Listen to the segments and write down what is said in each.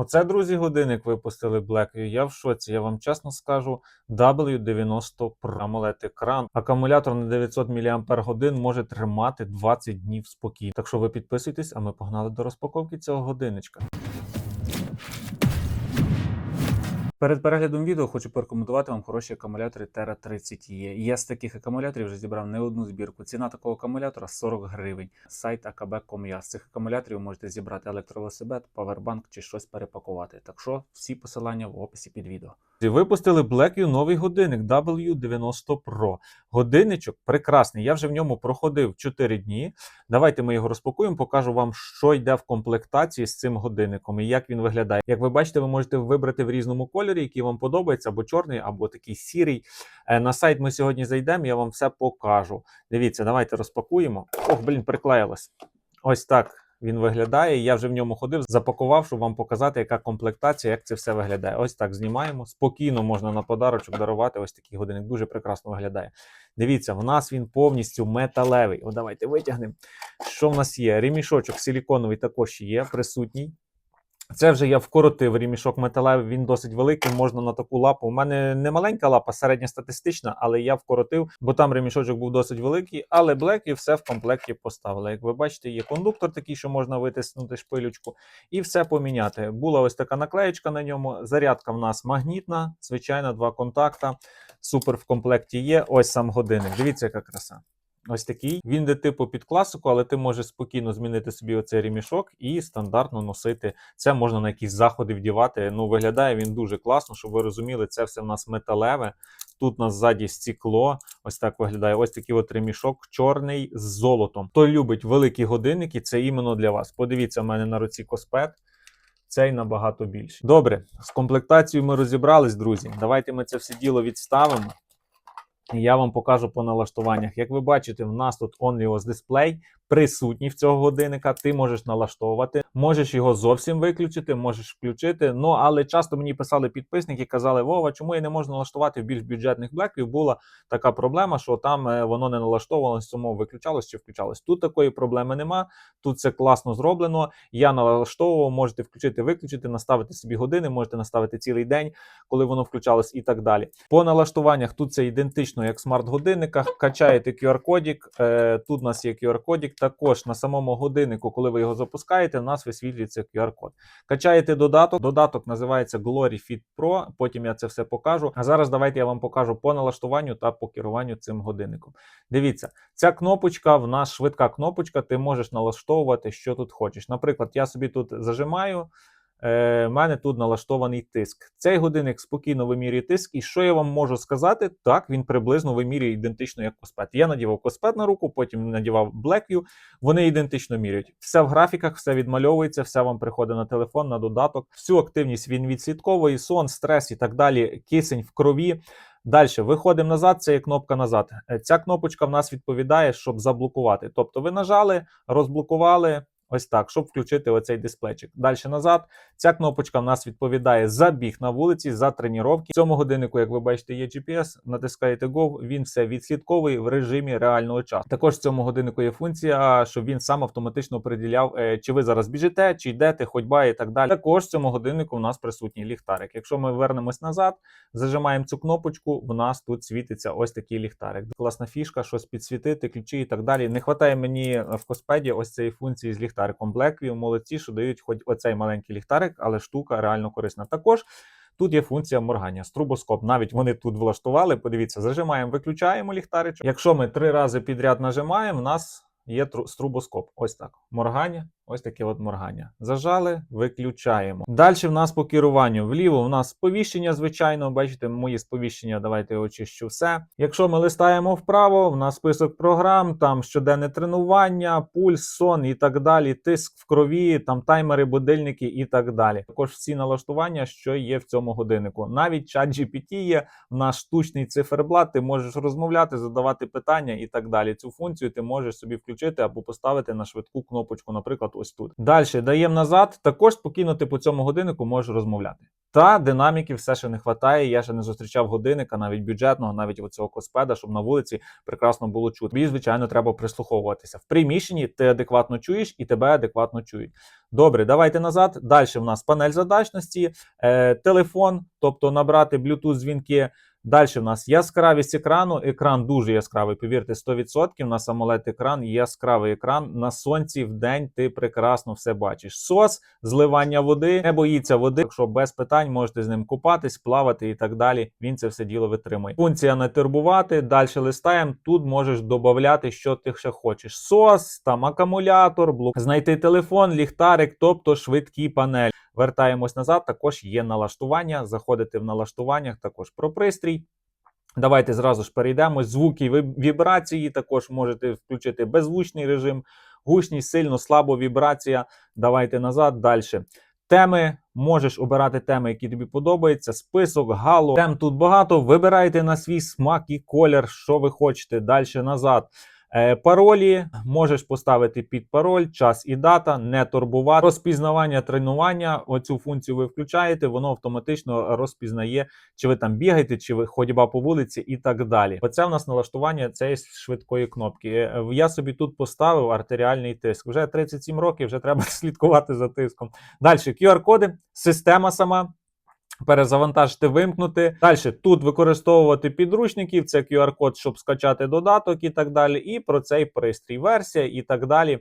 Оце, друзі, годинник випустили Blackview. Я в шоці. Я вам чесно скажу. W90 Pro. AMOLED екран. Акумулятор на 900 мАч може тримати 20 днів спокійно. Так що ви підписуйтесь, а ми погнали до розпаковки цього годинничка. Перед переглядом відео хочу порекомендувати вам хороші акумулятори Terra 30 e Я з таких акумуляторів вже зібрав не одну збірку. Ціна такого акумулятора 40 гривень. Сайт akb.com.ua. З цих акумуляторів можете зібрати електровелосипед, павербанк чи щось перепакувати. Так що всі посилання в описі під відео. Випустили Blackview новий годинник W90 Pro. Годинничок прекрасний. Я вже в ньому проходив 4 дні. Давайте ми його розпакуємо, покажу вам, що йде в комплектації з цим годинником і як він виглядає. Як ви бачите, ви можете вибрати в різному кольорі, який вам подобається, або чорний, або такий сірий. Е, На сайт ми сьогодні зайдемо, я вам все покажу. Дивіться, давайте розпакуємо. Ох, блін, приклеїлось. Ось так. Він виглядає. Я вже в ньому ходив, запакував, щоб вам показати, яка комплектація, як це все виглядає. Ось так знімаємо. Спокійно можна на подарочок дарувати. Ось такий годинник. Дуже прекрасно виглядає. Дивіться, в нас він повністю металевий. О, давайте витягнемо. Що в нас є? Ремішочок силіконовий також є, присутній. Це вже я вкоротив ремішок металевий, він досить великий, можна на таку лапу. У мене не маленька лапа, середньостатистична, але я вкоротив, бо там ремішочок був досить великий, але блекі все в комплекті поставили. Як ви бачите, є кондуктор такий, що можна витиснути шпилючку, і все поміняти. Була ось така наклеєчка на ньому. Зарядка в нас магнітна, звичайно, два контакта. Супер в комплекті є. Ось сам годинник. Дивіться, яка краса. Ось такий. Він де типу під класику, але ти можеш спокійно змінити собі оцей ремішок і стандартно носити. Це можна на якісь заходи вдівати. Ну, виглядає він дуже класно, щоб ви розуміли, це все в нас металеве. Тут у нас ззаді стекло. Ось так виглядає. Ось такий от ремішок чорний з золотом. Хто любить великі годинники, це іменно для вас. Подивіться, в мене на руці коспет. Цей набагато більше. Добре, з комплектацією ми розібрались, друзі. Давайте ми це все діло відставимо. Я вам покажу по налаштуваннях. Як ви бачите, в нас тут OnlyOS дисплей присутній в цього годинника. Ти можеш налаштовувати, можеш його зовсім виключити, можеш включити. Ну але часто мені писали підписники, казали: Вова, чому я не можу налаштувати в більш бюджетних блеків? Була така проблема, що там е, воно не налаштовувалось, тому виключалось чи включалось. Тут такої проблеми нема. Тут це класно зроблено. Я налаштовував, можете включити, виключити, наставити собі години, можете наставити цілий день, коли воно включалось, і так далі. По налаштуваннях тут це ідентично, як в смарт-годинниках. Качаєте QR-кодік. Е, тут у нас є QR-кодік. Також на самому годиннику, коли ви його запускаєте, у нас висвітлюється QR-код. Качаєте додаток. Додаток називається Glory Fit Pro. Потім я це все покажу. А зараз давайте я вам покажу по налаштуванню та по керуванню цим годинником. Дивіться, ця кнопочка в нас швидка кнопочка. Ти можеш налаштовувати, що тут хочеш. Наприклад, я собі тут зажимаю. Е, в мене тут налаштований тиск. Цей годинник спокійно вимірює тиск. І що я вам можу сказати? Так, він приблизно вимірює ідентично як коспет. Я надівав коспет на руку, потім надівав Blackview. Вони ідентично міряють. Все в графіках, все відмальовується, все вам приходить на телефон, на додаток. Всю активність він відслідковує, сон, стрес і так далі, кисень в крові. Далі виходимо назад. Це є кнопка назад. Е, Ця кнопочка в нас відповідає, щоб заблокувати. Тобто, ви нажали, розблокували. Ось так, щоб включити оцей дисплейчик. Далі назад. Ця кнопочка в нас відповідає за біг на вулиці, за тренування. В цьому годиннику, як ви бачите, є GPS, натискаєте Go, він все відслідковує в режимі реального часу. Також в цьому годиннику є функція, щоб він сам автоматично приділяв, е, чи ви зараз біжите, чи йдете, ходьба і так далі. Також в цьому годиннику в нас присутній ліхтарик. Якщо ми вернемось назад, зажимаємо цю кнопочку, в нас тут світиться ось такий ліхтарик. Класна фішка, щось підсвітити, ключі і так далі. Не вистачає мені в коспеді ось цієї функції з ліхтариком. Blackview молодці, що дають хоч оцей маленький ліхтарик, але штука реально корисна. Також тут є функція моргання, струбоскоп. Навіть вони тут влаштували. Подивіться, зажимаємо, виключаємо ліхтаричок. Якщо ми три рази підряд нажимаємо, в нас є струбоскоп. Ось так. Моргання. Ось таке от моргання. Зажали, виключаємо. Далі в нас по керуванню. Вліво в нас сповіщення, звичайно. Бачите, мої сповіщення. Давайте очищу все. Якщо ми листаємо вправо, в нас список програм, там щоденне тренування, пульс, сон і так далі, тиск в крові, там таймери, будильники і так далі. Також всі налаштування, що є в цьому годиннику. Навіть чат GPT є, в нас штучний циферблат, ти можеш розмовляти, задавати питання і так далі. Цю функцію ти можеш собі включити або поставити на швидку кнопочку, наприклад, ось тут. Далі даємо назад. Також спокійно ти по цьому годиннику можеш розмовляти. Та динаміки все ще не вистачає. Я ще не зустрічав годинника, навіть бюджетного, навіть оцього коспеда, щоб на вулиці прекрасно було чути. Тобі, звичайно, треба прислуховуватися. В приміщенні ти адекватно чуєш і тебе адекватно чують. Добре, давайте назад. Далі в нас панель задачності, е, телефон, тобто набрати Bluetooth дзвінки. Далі в нас яскравість екрану. Екран дуже яскравий. Повірте, 100% на самолет екран яскравий екран. На сонці в день ти прекрасно все бачиш. Сос, зливання води, не боїться води. Якщо без питань можете з ним купатись, плавати і так далі. Він це все діло витримує. Функція не турбувати. Далі листаємо. Тут можеш додати, що ти ще хочеш. Сос, там акумулятор, блок, знайти телефон, ліхтарик, тобто швидкі панелі. Вертаємось назад. Також є налаштування. Заходите в налаштуваннях, також про пристрій. Давайте зразу ж перейдемо. Звуки вібрації також можете включити беззвучний режим, гучність, сильно, слабо вібрація. Давайте назад. Далі. Теми можеш обирати теми, які тобі подобаються. Список, гало. Тем тут багато. Вибирайте на свій смак і колір, що ви хочете. Далі назад. Е, паролі можеш поставити під пароль, час і дата, не турбувати. Розпізнавання тренування. Оцю функцію ви включаєте, воно автоматично розпізнає, чи ви там бігаєте, чи ви ходьба по вулиці і так далі. Оце в нас налаштування цієї швидкої кнопки. Е, Я собі тут поставив артеріальний тиск. Вже 37 років, вже треба слідкувати за тиском. Далі QR-коди, система сама. Перезавантажити, вимкнути. Далі тут використовувати підручників, це QR-код, щоб скачати додаток і так далі. І про цей пристрій, версія і так далі.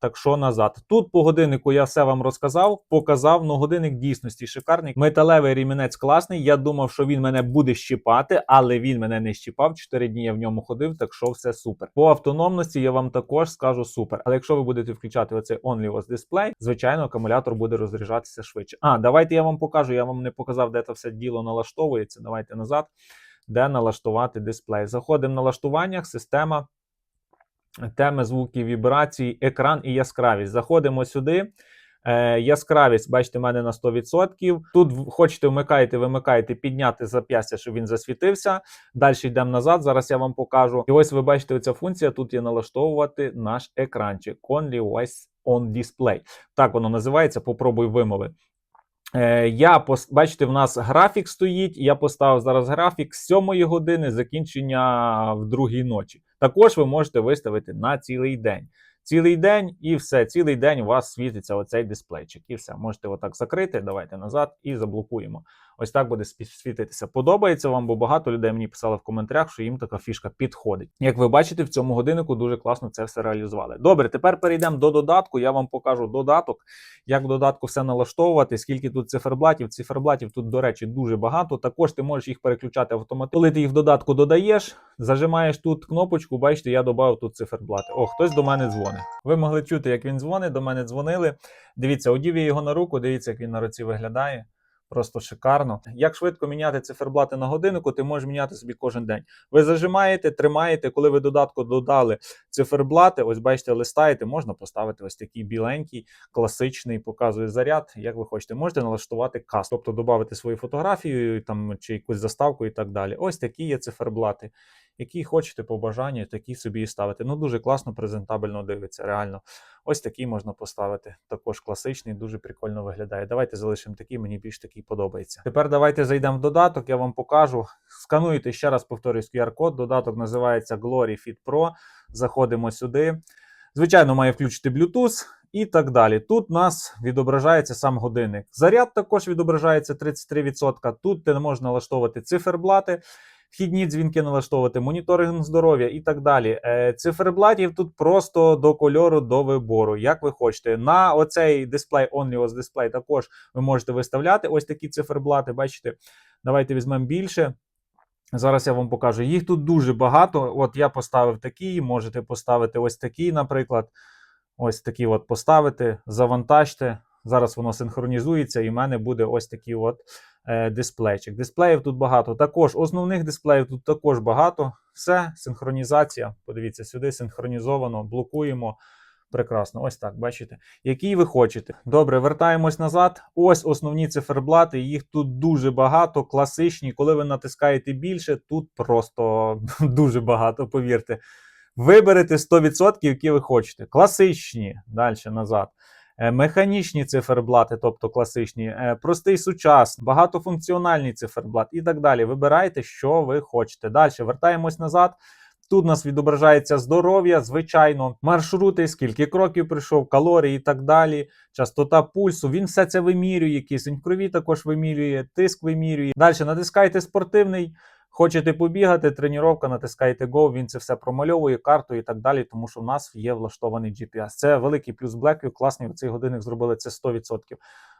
Так що назад. Тут по годиннику я все вам розказав, показав. Ну годинник дійсності шикарний. Металевий рімінець класний. Я думав, що він мене буде щіпати, але він мене не щіпав. Чотири дні я в ньому ходив, так що все супер. По автономності я вам також скажу супер. Але якщо ви будете включати оцей Only OS дисплей, звичайно, акумулятор буде розряджатися швидше. А, давайте я вам покажу. Я вам не показав, де це все діло налаштовується. Давайте назад, де налаштувати дисплей. Заходимо в налаштуваннях, система. Теми, звуки, вібрації, екран і яскравість. Заходимо сюди. Е, яскравість, бачите, в мене на 100%. Тут хочете вмикаєте, вимикаєте, підняти зап'ястя, щоб він засвітився. Далі йдемо назад. Зараз я вам покажу. І ось ви бачите, оця функція. Тут є налаштовувати наш екранчик. Only Voice on Display. Так воно називається. Попробуй вимови. Е, я бачите, в нас графік стоїть. Я поставив зараз графік з 7 години закінчення в другій ночі. Також ви можете виставити на цілий день. Цілий день і все. Цілий день у вас світиться оцей дисплейчик. І все. Можете отак закрити. Давайте назад і заблокуємо. Ось так буде світитися. Подобається вам, бо багато людей мені писали в коментарях, що їм така фішка підходить. Як ви бачите, в цьому годиннику дуже класно це все реалізували. Добре, тепер перейдемо до додатку. Я вам покажу додаток, як в додатку все налаштовувати, скільки тут циферблатів. Циферблатів тут, до речі, дуже багато. Також ти можеш їх переключати автоматично. Коли ти їх в додатку додаєш, зажимаєш тут кнопочку. Бачите, я додав тут циферблати. О, хтось до мене дзвонить. Ви могли чути, як він дзвонить. До мене дзвонили. Дивіться, одів я його на руку. Дивіться, як він на руці виглядає. Просто шикарно. Як швидко міняти циферблати на годиннику, ти можеш міняти собі кожен день. Ви зажимаєте, тримаєте, коли ви додатку додали циферблати, ось бачите, листаєте, можна поставити ось такий біленький, класичний, показує заряд, як ви хочете. Можете налаштувати каст, тобто додати свою фотографію там, чи якусь заставку і так далі. Ось такі є циферблати. Які хочете по бажанню, такі собі і ставити. Ну, дуже класно, презентабельно дивиться, реально. Ось такий можна поставити. Також класичний, дуже прикольно виглядає. Давайте залишимо такий, мені більш такий подобається. Тепер давайте зайдемо в додаток, я вам покажу. Скануєте ще раз повторюсь QR-код. Додаток називається Glory Fit Pro. Заходимо сюди. Звичайно, має включити Bluetooth і так далі. Тут у нас відображається сам годинник. Заряд також відображається 33%. Тут можна налаштовувати циферблати. Вхідні дзвінки налаштовувати, моніторинг здоров'я і так далі. Е, циферблатів тут просто до кольору, до вибору, як ви хочете. На оцей дисплей, OnlyOS дисплей, також ви можете виставляти ось такі циферблати. Бачите, давайте візьмемо більше. Зараз я вам покажу. Їх тут дуже багато. От я поставив такі, можете поставити ось такі, наприклад. Ось такі от поставити, завантажте. Зараз воно синхронізується, і в мене буде ось такий от дисплейчик. Дисплеїв тут багато. Також основних дисплеїв тут також багато. Все, синхронізація. Подивіться, сюди синхронізовано, блокуємо. Прекрасно, ось так, бачите. Який ви хочете. Добре, вертаємось назад. Ось основні циферблати. Їх тут дуже багато, класичні. Коли ви натискаєте більше, тут просто дуже багато, повірте. Виберете 100%, які ви хочете. Класичні. Далі назад. Е, механічні циферблати, тобто класичні, е, простий сучасний, багатофункціональний циферблат і так далі. Вибирайте, що ви хочете. Далі вертаємось назад. Тут у нас відображається здоров'я, звичайно, маршрути, скільки кроків прийшов, калорії і так далі, частота пульсу. Він все це вимірює, кисень в крові також вимірює, тиск вимірює. Далі натискайте спортивний. Хочете побігати, тренування, натискайте Go, він це все промальовує, карту і так далі, тому що в нас є влаштований GPS. Це великий плюс Blackview, класний в цей годинник зробили це 100%.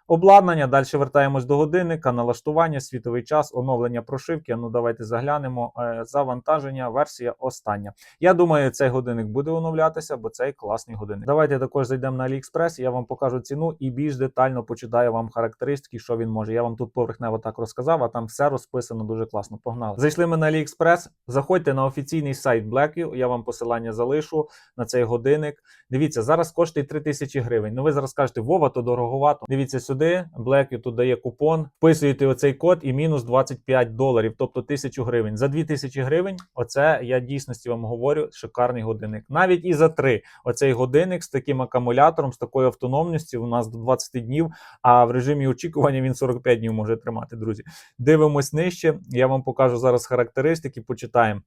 Обладнання, далі вертаємось до годинника, налаштування, світовий час, оновлення прошивки. Ну давайте заглянемо. Е, Завантаження, версія остання. Я думаю, цей годинник буде оновлятися, бо цей класний годинник. Давайте також зайдемо на AliExpress, я вам покажу ціну і більш детально почитаю вам характеристики, що він може. Я вам тут поверхнево так розказав, а там все розписано дуже класно. Погнали. Зайшли ми на AliExpress, заходьте на офіційний сайт Blackview, я вам посилання залишу на цей годинник. Дивіться, зараз коштує 3000 гривень. Ну ви зараз кажете, Вова, то дороговато. Дивіться сюди, Blackview тут дає купон, вписуєте оцей код і мінус 25 доларів, тобто 1000 гривень. За 2000 гривень, оце я дійсності вам говорю, шикарний годинник. Навіть і за 3 оцей годинник з таким акумулятором, з такою автономністю, у нас до 20 днів, а в режимі очікування він 45 днів може тримати, друзі. Дивимось нижче. Я вам покажу зараз характеристики, почитаємо.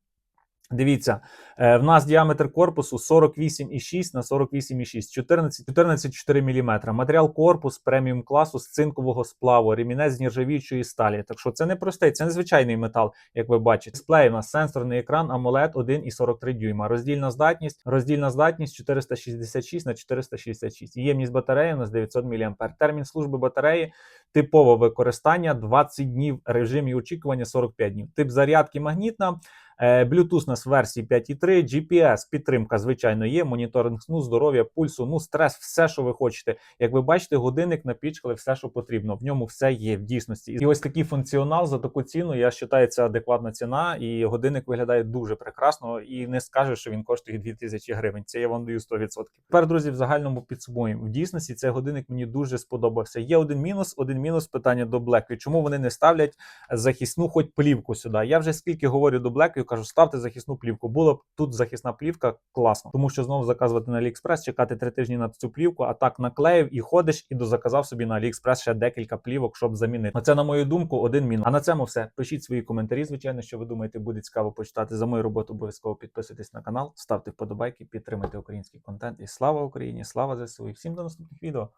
Дивіться, е, в нас діаметр корпусу 48,6 на 48,6, 14, 14,4 мм. Матеріал корпус преміум класу з цинкового сплаву, ремінець з нержавіючої сталі. Так що це не простий, це не звичайний метал, як ви бачите. Дисплей у нас сенсорний екран AMOLED 1,43 дюйма. Роздільна здатність, роздільна здатність 466 на 466. Ємність батареї у нас 900 мА. Термін служби батареї типове використання 20 днів, режимі очікування 45 днів. Тип зарядки магнітна. Е, Bluetooth у нас в версії 5.3, GPS, підтримка, звичайно, є, моніторинг сну, здоров'я, пульсу, ну, стрес, все, що ви хочете. Як ви бачите, годинник напічкали все, що потрібно. В ньому все є в дійсності. І ось такий функціонал за таку ціну. Я вважаю, це адекватна ціна, і годинник виглядає дуже прекрасно. І не скажеш, що він коштує 2000 гривень. Це я вам даю 100%. Тепер, друзі, в загальному підсумуємо. В дійсності цей годинник мені дуже сподобався. Є один мінус, один мінус питання до Blackview. Чому вони не ставлять захисну хоч плівку сюди? Я вже скільки говорю до Blackview, кажу, ставте захисну плівку. Було б тут захисна плівка класно, тому що знову заказувати на AliExpress, чекати три тижні на цю плівку, а так наклеїв і ходиш і дозаказав собі на AliExpress ще декілька плівок, щоб замінити. Оце, на мою думку, один мінус. А на цьому все. Пишіть свої коментарі. Звичайно, що ви думаєте, буде цікаво почитати за мою роботу. Обов'язково підписуйтесь на канал, ставте вподобайки, підтримуйте український контент. І слава Україні! Слава ЗСУ! І всім до наступних відео.